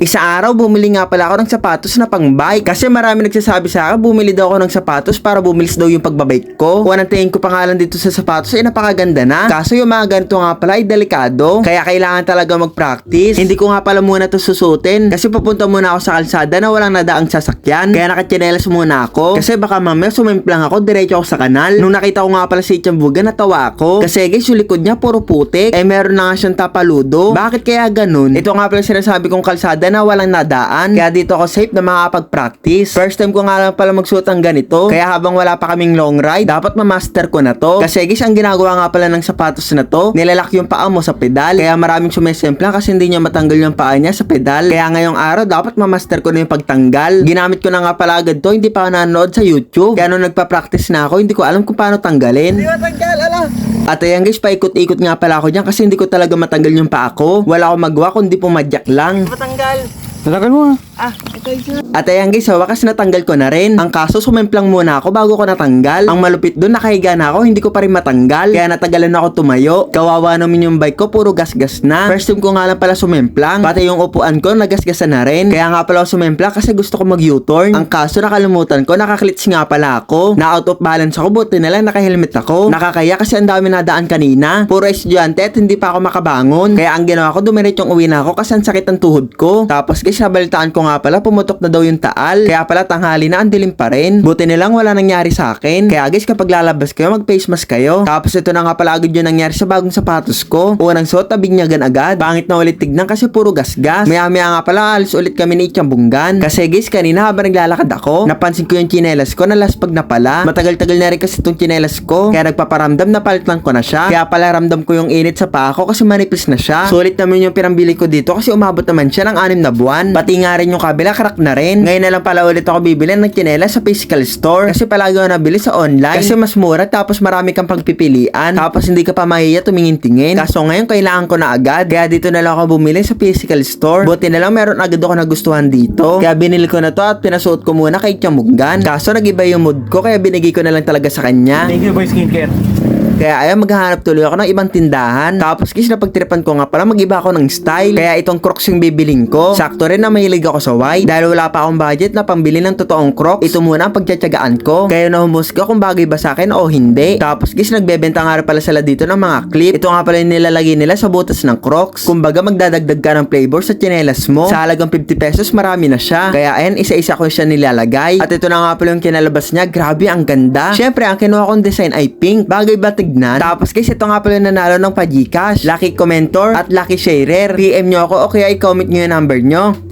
Isa araw, bumili nga pala ako ng sapatos na pang bike. Kasi marami nagsasabi sa akin, bumili daw ako ng sapatos para bumilis daw yung pagbabike ko. Unang tingin ko pa nga lang dito sa sapatos ay napakaganda na. Kaso yung mga ganito nga pala ay delikado. Kaya kailangan talaga mag-practice. Hindi ko nga pala muna to susutin. Kasi papunta muna ako sa kalsada na walang nadaang sasakyan. Kaya nakatsinelas muna ako. Kasi baka mamaya sumimplang ako, diretso ako sa kanal. Nung nakita ko nga pala si Chambuga, natawa ako. Kasi guys, yung likod niya puro putik. Eh meron na nga siyang tapaludo. Bakit kaya ganun? Ito nga pala sinasabi kong kalsada na walang nadaan. Kaya dito ako safe na makakapag-practice. First time ko nga lang pala magsuot ng ganito. Kaya habang wala pa kaming long ride, dapat ma-master ko na to. Kasi guys, ang ginagawa nga pala ng sapatos na to, nilalak yung paa mo sa pedal. Kaya maraming sumisempla kasi hindi niya matanggal yung paa niya sa pedal. Kaya ngayong araw, dapat ma-master ko na yung pagtanggal. Ginamit ko na nga pala agad to, hindi pa ako nanonood sa YouTube. Kaya nung nagpa-practice na ako, hindi ko alam kung paano tanggalin. matanggal, ala. At ayan guys, paikot-ikot nga pala ako dyan kasi hindi ko talaga matanggal yung paa ko. Wala akong magawa kundi pumadyak lang. Matanggal. Tatagal mo ah. Ah, ito isa. At ayan guys, sa wakas natanggal ko na rin. Ang kaso, sumemplang muna ako bago ko natanggal. Ang malupit doon, nakahiga na ako, hindi ko pa rin matanggal. Kaya natagalan ako tumayo. Kawawa naman yung bike ko, puro gasgas na. First time ko nga lang pala sumemplang. Pati yung upuan ko, nagasgasan na rin. Kaya nga pala ako sumemplang kasi gusto ko mag-U-turn. Ang kaso, nakalimutan ko, nakaklits nga pala ako. Na out of balance ako, buti na lang naka-helmet ako. Nakakaya kasi ang dami nadaan kanina. Puro estudyante at hindi pa ako makabangon. Kaya ang ginawa ko, dumiretsyong uwi na ako kasi ang sakit ang tuhod ko. Tapos guys, nabalitaan ko nga pala, pumutok na daw yung taal. Kaya pala tanghali na, ang dilim pa rin. Buti nilang wala nangyari sa akin. Kaya guys, kapag lalabas kayo, mag-face mask kayo. Tapos ito na nga pala agad yung nangyari sa bagong sapatos ko. Unang suot, nabinyagan agad. Pangit na ulit tignan kasi puro gasgas. Maya-maya nga pala, alis ulit kami ni Chambunggan. Kasi guys, kanina habang naglalakad ako, napansin ko yung chinelas ko na laspag na pala. Matagal-tagal na rin kasi itong chinelas ko. Kaya nagpaparamdam na palit lang ko na siya. Kaya pala ramdam ko yung init sa paa ko kasi manipis na siya. Sulit naman yung pinambili ko dito kasi umabot naman siya ng anim na buwan. Pati nga rin yung kabila, crack na rin. Ngayon na lang pala ulit ako bibili ng chinelas sa physical store. Kasi palagi ako nabili sa online. Kasi mas mura tapos marami kang pagpipilian. Tapos hindi ka pa mahiya tumingin-tingin. Kaso ngayon kailangan ko na agad. Kaya dito na lang ako bumili sa physical store. Buti na lang meron agad ako nagustuhan dito. Kaya binili ko na to at pinasuot ko muna kay Chamuggan. Kaso nagiba yung mood ko kaya binigay ko na lang talaga sa kanya. Thank you boy skincare. Kaya ayun, maghahanap tuloy ako ng ibang tindahan. Tapos guys, napagtripan ko nga pala, mag-iba ako ng style. Kaya itong crocs yung bibiling ko. Sakto rin na mahilig ako sa white. Dahil wala pa akong budget na pambili ng totoong crocs. Ito muna ang pagtsatsagaan ko. Kaya nahumusga kung bagay ba sa akin o hindi. Tapos guys, nagbebenta nga pala sila dito ng mga clip. Ito nga pala yung nilalagay nila sa butas ng crocs. Kumbaga magdadagdag ka ng flavor sa tsinelas mo. Sa halagang 50 pesos, marami na siya. Kaya ayan, isa-isa ko siya nilalagay. At ito na nga pala yung kinalabas niya. Grabe, ang ganda. Syempre, ang kinuha kong design ay pink. Bagay ba tignan? Tapos guys, ito nga pala nanalo ng pa-Gcash. Lucky commentor at lucky sharer. PM nyo ako o kaya i-comment nyo yung number nyo.